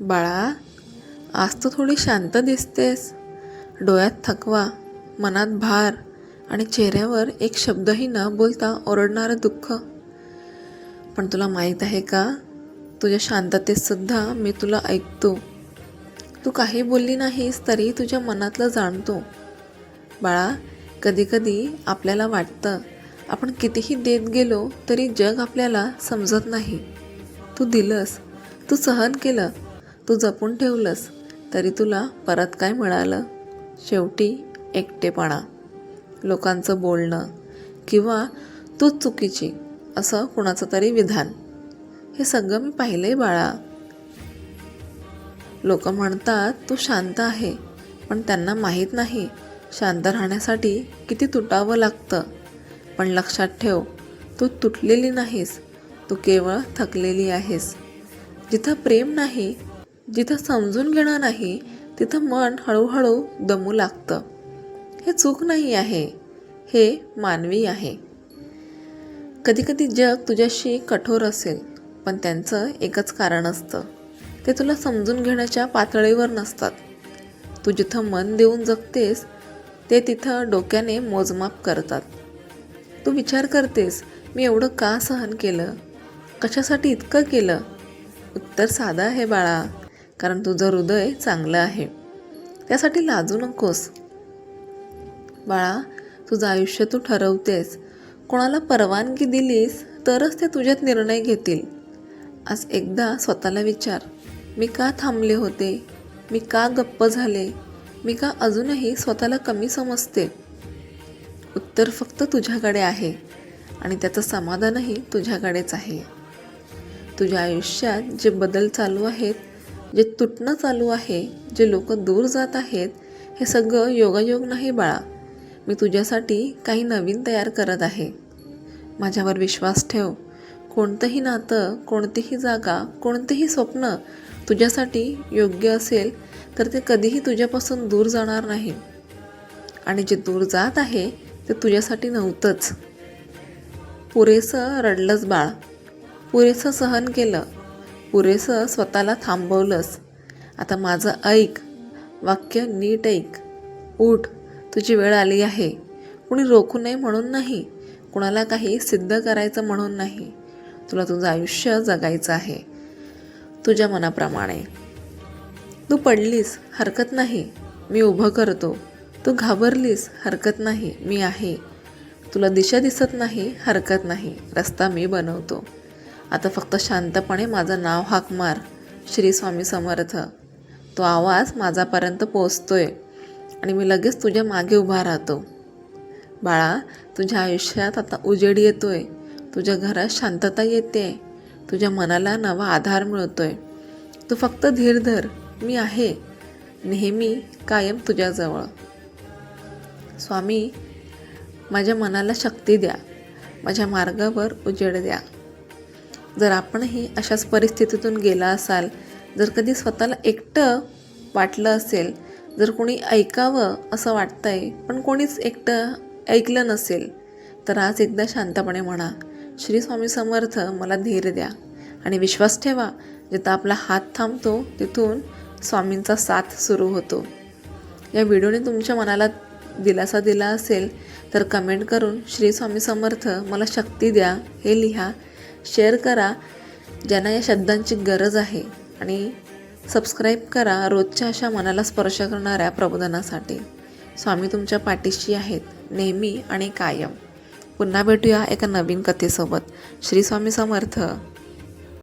बाळा आज तू थोडी शांत दिसतेस. डोळ्यात थकवा मनात भार आणि चेहऱ्यावर एक शब्दही न बोलता ओरडणारं दुःख. पण तुला माहीत आहे का? तुझ्या शांततेतसुद्धा मी तुला ऐकतो. तू काही बोलली नाहीस तरी तुझ्या मनातलं जाणतो. बाळा कधीकधी आपल्याला वाटतं आपण कितीही देत गेलो तरी जग आपल्याला समजत नाही. तू दिलंस तू सहन केलं तू जपून ठेवलंस तरी तुला परत काय मिळालं? शेवटी एकटेपणा. लोकांचं बोलणं किंवा तूच चुकीची असं कुणाचं तरी विधान. हे सगळं मी पाहिलंय बाळा. लोक म्हणतात तू शांत आहे. पण त्यांना माहीत नाही शांत राहण्यासाठी किती तुटावं लागतं. पण लक्षात ठेव तू तुटलेली नाहीस. तू केवळ थकलेली आहेस. जिथं प्रेम नाही जिथं समजून घेणं नाही तिथं मन हळूहळू दमू लागतं. हे चूक नाही आहे हे मानवी आहे. कधीकधी जग तुझ्याशी कठोर असेल पण त्यांचं एकच कारण असतं. ते तुला समजून घेण्याच्या पातळीवर नसतात. तू जिथं मन देऊन जगतेस ते तिथं डोक्याने मोजमाप करतात. तू विचार करतेस मी एवढं का सहन केलं? कशासाठी इतकं केलं? उत्तर साधं आहे बाळा. कारण तुझं हृदय चांगलं आहे. त्यासाठी लाजू नकोस. बाळा तुझं आयुष्य तू ठरवतेस. कोणाला परवानगी दिलीस तरच ते तुझ्यात निर्णय घेतील. आज एकदा स्वतःला विचार. मी का थांबले होते? मी का गप्प झाले? मी का अजूनही स्वतःला कमी समजते? उत्तर फक्त तुझ्याकडे आहे आणि त्याचं समाधानही तुझ्याकडेच आहे. तुझ्या आयुष्यात जे बदल चालू आहेत जे तुटणं चालू आहे जे लोक दूर जात आहेत हे सगळं योगायोग नाही बाळा. मी तुझ्यासाठी काही नवीन तयार करत आहे. माझ्यावर विश्वास ठेव. कोणतंही नातं कोणतीही जागा कोणतेही स्वप्न तुझ्यासाठी योग्य असेल तर ते कधीही तुझ्यापासून दूर जाणार नाही. आणि जे दूर जात आहे ते तुझ्यासाठी नव्हतंच. पुरेसं रडलंच बाळ. पुरेसं सहन केलं. पुरेसं स्वतःला थांबवलंस. आता माझं ऐक वाक्य नीट ऐक. उठ तुझी वेळ आली आहे. कुणी रोखू नये म्हणून नाही कुणाला काही सिद्ध करायचं म्हणून नाही. तुला तुझं आयुष्य जगायचं आहे. तुझ्या मनाप्रमाणे. तू पडलीस हरकत नाही. मी उभं करतो. तू घाबरलीस हरकत नाही. मी आहे. तुला दिशा दिसत नाही हरकत नाही. रस्ता मी बनवतो. आता फक्त शांतपणे माझं नाव हाक मार श्री स्वामी समर्थ. तो आवाज माझापर्यंत पोचतोय आणि मी लगेच तुझ्या मागे उभा राहतो. बाळा तुझ्या आयुष्यात आता उजेड येतोय. तुझ्या घरात शांतता येते. तुझ्या मनाला नवा आधार मिळतोय. तू फक्त धीर धर मी आहे. नेहमी कायम तुझ्याजवळ. स्वामी माझ्या मनाला शक्ती द्या. माझ्या मार्गावर उजेड द्या. जर आपणही अशाच परिस्थितीतून गेला असाल जर कधी स्वतःला एकटं वाटलं असेल जर कोणी ऐकावं असं वाटतंय पण कोणीच एकटं ऐकलं नसेल तर आज एकदा शांतपणे म्हणा श्री स्वामी समर्थ मला धीर द्या आणि विश्वास ठेवा जिथं आपला हात थांबतो तिथून स्वामींचा साथ सुरू होतो. या व्हिडिओने तुमच्या मनाला दिलासा दिला असेल तर कमेंट करून श्री स्वामी समर्थ मला शक्ती द्या हे लिहा शेअर करा ज्यांना या शब्दांची गरज आहे. आणि सबस्क्राईब करा रोजच्या अशा मनाला स्पर्श करणाऱ्या प्रबोधनासाठी. स्वामी तुमच्या पाठीशी आहेत नेहमी आणि कायम. पुन्हा भेटूया एका नवीन कथेसोबत. श्री स्वामी समर्थ.